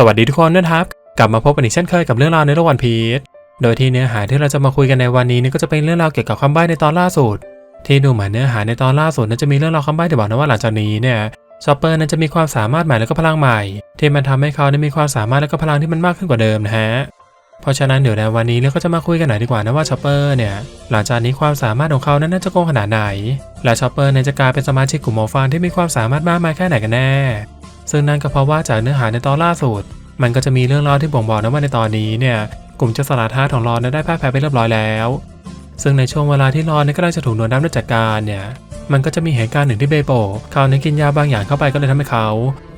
สวัสดีทุกคนนะครับ กลับมาพบกันอีกเช่นเคยกับเรื่องราวในโลกวันพีชโดยที่เนื้อหาที่เราจะมาคุยกันในวันนี้นี่ก็จะเป็นเรื่องราวเกี่ยวกับคำใบ้ในตอนล่าสุด ที่ดูเหมือนเนื้อหาในตอนล่าสุดนั้นจะมีเรื่องราวคำใบ้ที่บอกนะว่าหลังจากนี้เนี่ยชอปเปอร์นั้นจะมีความสามารถใหม่แล้วก็พลังใหม่ ที่มันทำให้เขาได้มีความสามารถและก็พลังที่มันมากขึ้นกว่าเดิมนะฮะ เพราะฉะนั้นเดี๋ยวในวันนี้เราก็จะมาคุยกันหน่อยดีกว่านะว่าชอปเปอร์เนี่ยหลังจากนี้ความสามารถของเขานั้นน่าจะโกงขนาดไหน และชอปเปอร์เนี่ยจะกลายเป็นสมาชิกกลุ่มหมอฟานที่มีความสามารถมากมายแค่ไหนกันแน่ ซึ่งนั่นก็เพราะว่าจากเนื้อหาในตอนล่าสุด มันก็จะมีเรื่องราวที่บ่งบอกนะว่าในตอนนี้เนี่ยกลุ่มเจ้าสลัดท่าของรอนได้พ่ายแพ้ไปเรียบร้อยแล้ว ซึ่งในช่วงเวลาที่รอนนั้นกำลังจะถูกหน่วยน้ำจัดการเนี่ยมันก็จะมีเหตุการณ์หนึ่งที่เบโปเขานั้นกินยาบางอย่างเข้าไปก็เลยทำให้เขา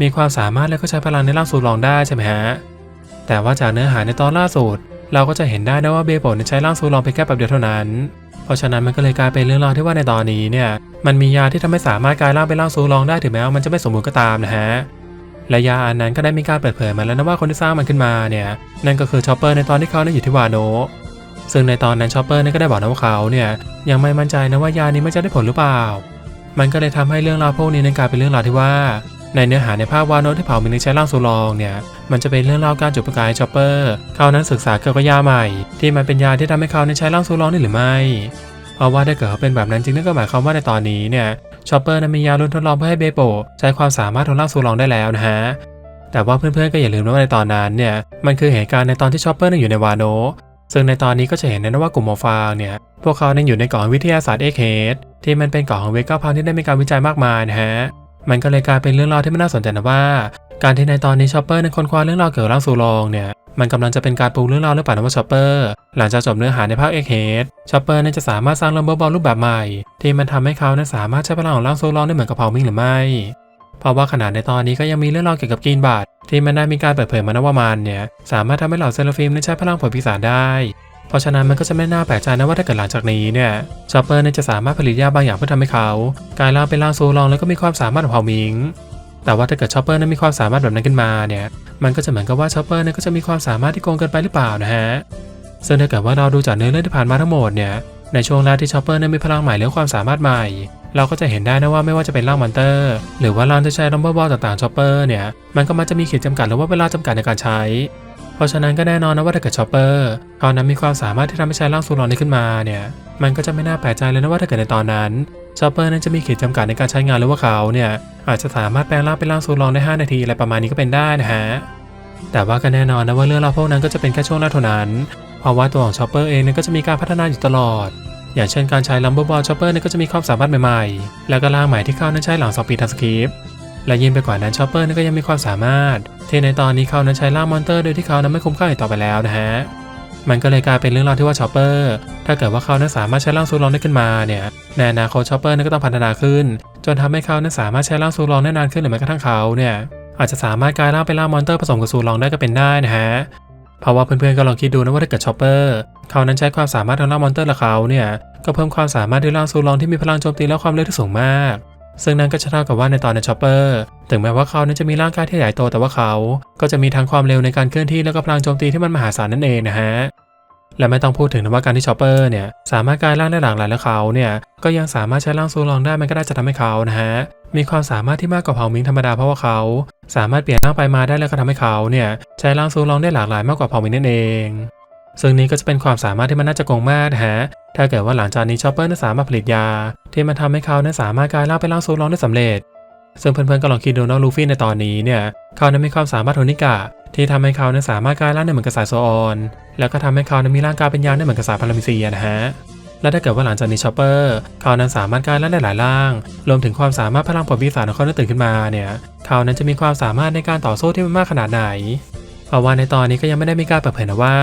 มีความสามารถและก็ใช้พลังในร่างสูรองได้ใช่ไหมฮะ แต่ว่าจากเนื้อหาในตอนล่าสุด เราก็จะเห็นได้นะว่าเบโปะใช้ร่างสูรองเพียงแค่แป๊บเดียวเท่านั้น เพราะฉะนั้นมันก็เลยกลายเป็นเรื่องราวที่ว่าในตอนนี้เนี่ย มันมียาที่ทำให้สามารถกลายร่างเป็นร่างสูรองได้ถึงแม้ว่ามันจะไม่สมบูรณ์ก็ตามนะฮะและยาอันนั้นก็ได้มีการเปิดเผยมาแล้วนะว่าคนที่สร้างมันขึ้นมาเนี่ยนั่นก็คือชอปเปอร์ในตอนที่เขานั้นอยู่ที่วาโนซึ่งในตอนนั้นชอปเปอร์นี่ก็ได้บอกนะว่าเขาเนี่ยยังไม่มั่นใจนะว่ายานี้มันจะได้ผลหรือเปล่า มันก็เลยทำให้เรื่องราวพวกนี้นั้นกลายเป็นเรื่องราวที่ว่า ในเนื้อหาในภาพวาโนะที่เผามินใช้ร่างสูรองเนี่ย มันจะเป็นเรื่องราวการจุดประกายชอปเปอร์เขานั้นศึกษาเกี่ยวกับยาใหม่ ที่มันเป็นยาที่ทำให้เขานั้นใช้ร่างสูรองได้หรือไม่ เพราะว่าถ้าเกิดเขาเป็นแบบนั้นจริงนั่นก็หมายความว่าในตอนนี้เนี่ยชอปเปอร์นั้นมียาลุ้นทดลองเพื่อให้เบโปใช้ความสามารถของร่างสูรองได้แล้วนะฮะแต่ว่าเพื่อนๆก็อย่าลืมนะว่าในตอนนั้นเนี่ยมันคือเหตุการณ์ในตอนที่ชอปเปอร์นั่งอยู่ในวาโนซึ่งในตอนนี้ก็จะเห็นนะว่ากลุ่มหมฟางเนี่ยพวกเขาเนี่ยอยู่ในกล่องวิทยาศาสตร์เอ็กเฮดที่มันเป็นกล่องของเวก้าพังที่ได้มีการวิจัยมากมายนะฮะ มันก็เลยกลายเป็นเรื่องราวที่ไม่น่าสนใจนะว่า การที่ในตอนนี้ชอปเปอร์ในนค้นคว้าเรื่องราวเกี่ยวกับร่างสูรองเนี่ยมันกำลังจะเป็นการปูเรื่องราวหรือเปล่านะว่าชอปเปอร์หลังจากจบเนื้อหาในภาคเอ็กเฮดชอปเปอร์นั้นจะสามารถสร้างลัมเบอร์บอลรูปแบบใหม่ ที่มันทำให้เขานั้นสามารถใช้พลังของร่างสูรองได้เหมือนกับเผามิงหรือไม่เพราะว่าขนาดในตอนนี้ก็ยังมีเรื่องราวเกี่ยวกับกินบาทที่มันได้มีการเปิดเผยมานะว่ามันเนี่ยสามารถทำให้เหล่าเซลฟิมนั้นใช้พลังผลปีศาจได้ เพราะฉะนั้นมันก็จะไม่น่าแปลกใจนะว่าถ้าเกิดหลังจากนี้เนี่ยชอปเปอร์เนี่ยจะสามารถผลิตยาบางอย่างเพื่อทำให้เขากลายร่างเป็นร่างโซลองแล้วก็มีความสามารถของเผ่ามิง แต่ว่าถ้าเกิดชอปเปอร์นั้นมีความสามารถแบบนั้นขึ้นมาเนี่ยมันก็จะเหมือนกับว่าชอปเปอร์เนี่ยก็จะมีความสามารถที่โกงเกินไปหรือเปล่านะฮะซึ่งถ้าเกิดว่าเราดูจากเนื้อเรื่องที่ผ่านมาทั้งหมดเนี่ยในช่วงแรกที่ชอปเปอร์นั้นมีพลังใหม่หรือความสามารถใหม่เราก็จะเห็นได้นะว่าไม่ว่าจะเป็นร่างมอนเตอร์ หรือว่าร่างที่ใช้ลัมเบอร์บอลต่างๆชอปเปอร์เนี่ยมันก็มักจะมีขีดจำกัดหรือว่าเวลาจำกัดในการใช้ เพราะฉะนั้นก็แน่นอนนะว่าถ้าเกิดชอปเปอร์เขานั้นมีความสามารถที่ทำให้ใช้ร่างซูรอนนี้ขึ้นมาเนี่ยมันก็จะไม่น่าแปลกใจเลยนะว่าถ้าเกิดในตอนนั้นชอปเปอร์นั้นจะมีขีดจำกัดในการใช้งานหรือว่าเขาเนี่ยอาจจะสามารถแปลงร่างเป็นร่างซูรองได้ 5 นาทีอะไรประมาณนี้ก็เป็นได้นะฮะแต่ว่าก็แน่นอนนะว่าเรื่องราวพวกนั้นก็จะเป็นแค่ช่วงแรกเท่านั้นเพราะว่าตัวของชอปเปอร์เองเนี่ยก็จะมีการพัฒนาอยู่ตลอด อย่างเช่นการใช้ลัมเบอร์บอลชอปเปอร์เนี่ยก็จะมีความสามารถใหม่ๆ แล้วก็ร่างใหม่ที่เข้านั้นใช้หลังสองปีทัสคริป และยิ่งไปกว่านั้นชอปเปอร์นี่ก็ยังมีความสามารถ ที่ในตอนนี้เขานั้นใช้ร่างมอนเตอร์โดยที่เขานั้นไม่คุ้มค่าอีกต่อไปแล้วนะฮะมันก็เลยกลายเป็นเรื่องราวที่ว่าชอปเปอร์ถ้าเกิดว่าเขานั้นสามารถใช้ร่างซูรองได้ขึ้นมาเนี่ยในอนาคตชอปเปอร์นั้นก็ต้องพัฒนาขึ้น จนทำให้เขานั้นสามารถใช้ร่างซูรองได้นานขึ้นหรือแม้กระทั่งเขาเนี่ยอาจจะสามารถกลายร่างเป็นร่างมอนเตอร์ผสมกับซูรองได้ก็เป็นได้นะฮะเพราะว่าเพื่อนๆก็ลองคิดดูนะว่าถ้าเกิดชอปเปอร์เขานั้นใช้ความสามารถทางร่างมอนเตอร์ละเขาเนี่ยก็เพิ่มความสามารถด้วยร่างซูรองที่มีพลังโจมตีและความเร็วที่สูงมาก ซึ่งนั่นก็จะเท่ากับว่าในตอนในชอปเปอร์ถึงแม้ว่าเขานั้นจะมีร่างกายที่ใหญ่โตแต่ว่าเขา ก็จะมีทั้งความเร็วในการเคลื่อนที่และก็พลังโจมตีที่มันมหาศาลนั่นเองนะฮะและไม่ต้องพูดถึงนะว่าการที่ชอปเปอร์เนี่ยสามารถกลายร่างได้หลากหลายและเขาเนี่ยก็ยังสามารถใช้ร่างซูรองได้มันก็ได้จะทำให้เขานะฮะมีความสามารถที่มากกว่าเผ่ามิงธรรมดาเพราะว่าเขา สามารถเปลี่ยนร่างไปมาได้แล้วก็ทำให้เขาเนี่ยใช้ร่างซูรองได้หลากหลายมากกว่าเผ่ามิงนั่นเอง ซึ่งนี้ก็จะเป็นความสามารถที่มันน่าจะโกงมากนะฮะ ถ้าเกิดว่าหลังจากนี้ชอปเปอร์นั้นสามารถผลิตยา ที่มันทำให้เขานั้นสามารถกลายร่างเป็นร่างซูร้องได้สำเร็จ ซึ่งเพื่อนๆก็ลองคิดดูนะลูฟี่ในตอนนี้เนี่ย เขานั้นมีความสามารถโทนิกะที่ทำให้เขานั้นสามารถกลายร่างได้เหมือนกับสายโซออน แล้วก็ทำให้เขานั้นมีร่างกายเป็นยางได้เหมือนกับสายพารามิเซียนะฮะและถ้าเกิดว่าหลังจากนี้ชอปเปอร์เขานั้นสามารถกลายร่างได้หลายร่าง รวมถึงความสามารถพลังผลปีศาจของเขาตื่นขึ้นมาเนี่ยเขานั้นจะมีความสามารถในการต่อสู้ที่มันมากขนาดไหนเพราะว่าในตอนนี้ก็ยังไม่ได้มีการเปิดเผยนะว่า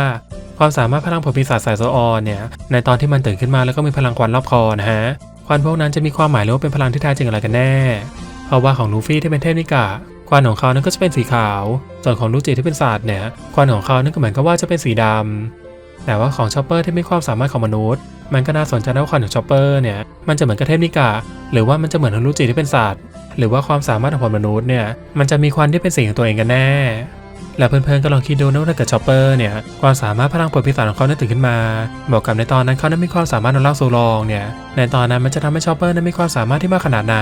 ความสามารถพลังผลปีศาจสายโซออนเนี่ย ในตอนที่มันตื่นขึ้นมาแล้วก็มีพลังควันรอบคอนะฮะ ควันพวกนั้นจะมีความหมายหรือว่าเป็นพลังที่แท้จริงอะไรกันแน่ เพราะว่าของลูฟี่ที่เป็นเทพนิกะ ควันของเขานั้นก็จะเป็นสีขาว ส่วนของลูจิที่เป็นศาสตร์เนี่ย ควันของเขานั้นก็เหมือนกับว่าจะเป็นสีดำแต่ว่าของชอปเปอร์ที่มีความสามารถของมนุษย์ มันก็น่าสนใจนะว่าควันของชอปเปอร์เนี่ย มันจะเหมือนกับเทพนิกะ หรือว่ามันจะเหมือนของลูจิที่เป็นศาสตร์ หรือว่าความสามารถของมนุษย์เนี่ย มันจะมีควันที่เป็นสีของตัวเองกันแน่ และเพื่อนๆก็ลองคิดดูนะว่าถ้าเกิดชอปเปอร์เนี่ยความสามารถพลังปลดปีศาจของเขานั้นตื่นขึ้นมาบอกกับในตอนนั้นเขานั้นมีความสามารถในร่างโซลองเนี่ยในตอนนั้นมันจะทำให้ชอปเปอร์นั้นมีความสามารถที่มากขนาดไหน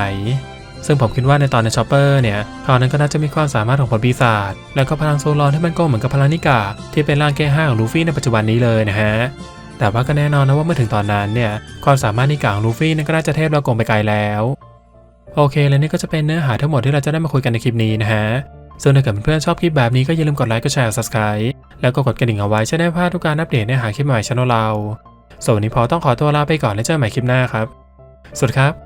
ซึ่งผมคิดว่าในตอนในชอปเปอร์เนี่ยเขานั้นก็น่าจะมีความสามารถของผลปีศาจแล้วก็พลังโซลอนที่มันกงเหมือนกับพลังนิกาที่เป็นร่างแก้ห้าของลูฟี่ในปัจจุบันนี้เลยนะฮะแต่ว่าก็แน่นอนนะว่าเมื่อถึงตอนนั้นเนี่ยความสามารถนิกาของลูฟี่นั้นก็น่าจะเทพเรากงไปไกลแล้วโอเค และนี่ก็จะเป็นเนื้อหาทั้งหมดที่เราจะได้มาคุยกันในคลิปนี้นะฮะ ส่วนถ้าเกิดเพื่อนๆชอบคลิปแบบนี้ก็อย่าลืมกดไลค์ กดแชร์ subscribe แล้วก็กดกระดิ่งเอาไว้จะได้พลาดทุกการอัปเดตเนื้อหาคลิปใหม่ช่องเราส่วนวันนี้พอต้องขอตัวลาไปก่อนแล้วเจอกันใหม่คลิปหน้าครับ สวัสดีครับ